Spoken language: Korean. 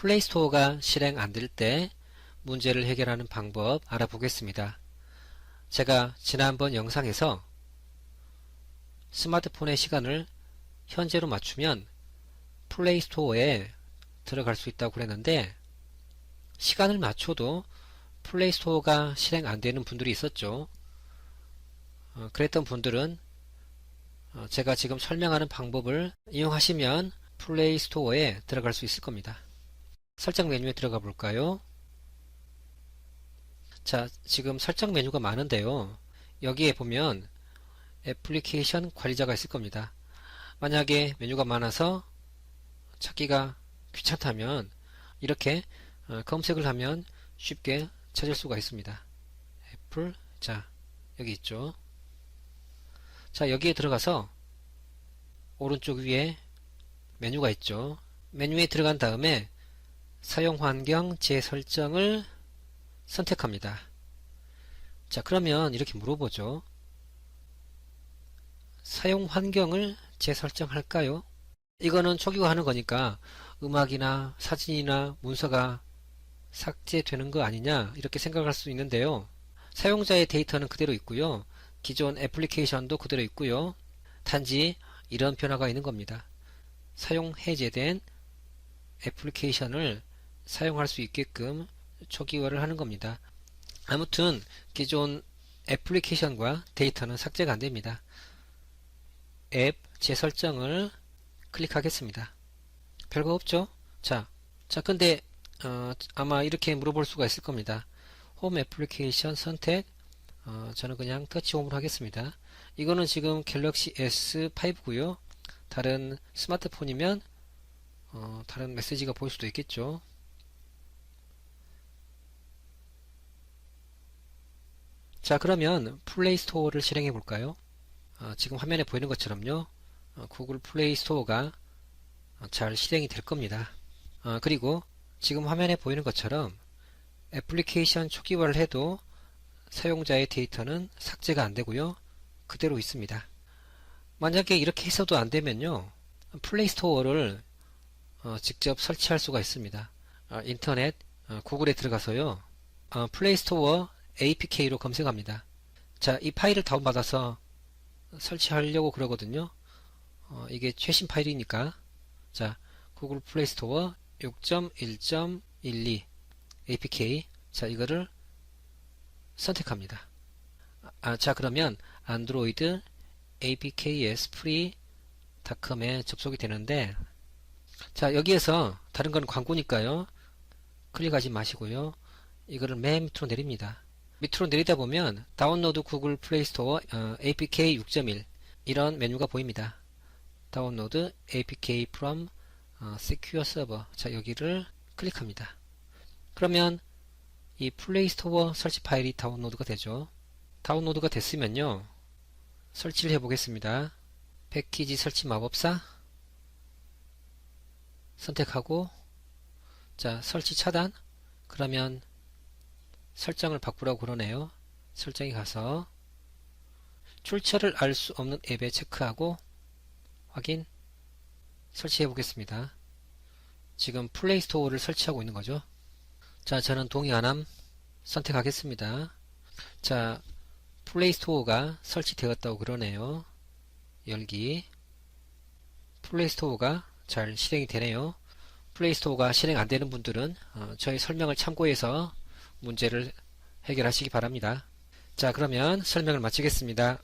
플레이스토어가 실행 안 될 때 문제를 해결하는 방법 알아보겠습니다. 제가 지난번 영상에서 스마트폰의 시간을 현재로 맞추면 플레이스토어에 들어갈 수 있다고 그랬는데 시간을 맞춰도 플레이스토어가 실행 안 되는 분들이 있었죠. 어, 그랬던 분들은 어, 제가 지금 설명하는 방법을 이용하시면 플레이스토어에 들어갈 수 있을 겁니다. 설정 메뉴에 들어가 볼까요? 자, 지금 설정 메뉴가 많은데요. 여기에 보면 애플리케이션 관리자가 있을 겁니다. 만약에 메뉴가 많아서 찾기가 귀찮다면 이렇게 어, 검색을 하면 쉽게 찾을 수가 있습니다. 애플, 자, 여기 있죠. 자, 여기에 들어가서 오른쪽 위에 메뉴가 있죠. 메뉴에 들어간 다음에 사용 환경 재설정을 선택합니다. 자, 그러면 이렇게 물어보죠. 사용 환경을 재설정할까요? 이거는 초기화 하는 거니까 음악이나 사진이나 문서가 삭제되는 거 아니냐 이렇게 생각할 수 있는데요. 사용자의 데이터는 그대로 있고요. 기존 애플리케이션도 그대로 있고요. 단지 이런 변화가 있는 겁니다. 사용 해제된 애플리케이션을 사용할 수 있게끔 초기화를 하는 겁니다. 아무튼 기존 애플리케이션과 데이터는 삭제가 안됩니다. 앱 재설정을 클릭하겠습니다. 별거 없죠? 자, 자 근데 어, 아마 이렇게 물어볼 수가 있을 겁니다. 홈 애플리케이션 선택 어, 저는 그냥 터치홈으로 하겠습니다. 이거는 지금 갤럭시 S5고요. 다른 스마트폰이면 어, 다른 메시지가 보일 수도 있겠죠. 자 그러면 플레이 스토어를 실행해 볼까요? 어, 지금 화면에 보이는 것처럼요. 어, 구글 플레이 스토어가 어, 잘 실행이 될 겁니다. 어, 그리고 지금 화면에 보이는 것처럼 애플리케이션 초기화를 해도 사용자의 데이터는 삭제가 안되고요. 그대로 있습니다. 만약에 이렇게 해서도 안되면요. 플레이 스토어를 어, 직접 설치할 수가 있습니다. 어, 인터넷 어, 구글에 들어가서요. 어, 플레이 스토어 APK로 검색합니다. 자, 이 파일을 다운받아서 설치하려고 그러거든요. 어, 이게 최신 파일이니까 자, 구글 플레이 스토어 6.1.12 APK 자, 이거를 선택합니다. 아, 자, 그러면 안드로이드 apks free.com에 접속이 되는데 자, 여기에서 다른 건 광고니까요. 클릭하지 마시고요. 이거를 맨 밑으로 내립니다. 밑으로 내리다 보면 다운로드 구글 플레이 스토어 어, APK 6.1 이런 메뉴가 보입니다. 다운로드 APK from 어, Secure Server 자 여기를 클릭합니다. 그러면 이 플레이 스토어 설치 파일이 다운로드가 되죠. 다운로드가 됐으면요. 설치를 해보겠습니다. 패키지 설치 마법사 선택하고 자 설치 차단 그러면 설정을 바꾸라고 그러네요. 설정에 가서 출처를 알 수 없는 앱에 체크하고 확인 설치해 보겠습니다. 지금 플레이 스토어를 설치하고 있는 거죠. 자, 저는 동의 안함 선택하겠습니다. 자, 플레이 스토어가 설치되었다고 그러네요. 열기 플레이 스토어가 잘 실행이 되네요. 플레이 스토어가 실행 안 되는 분들은 어, 저희 설명을 참고해서 문제를 해결하시기 바랍니다. 자, 그러면 설명을 마치겠습니다.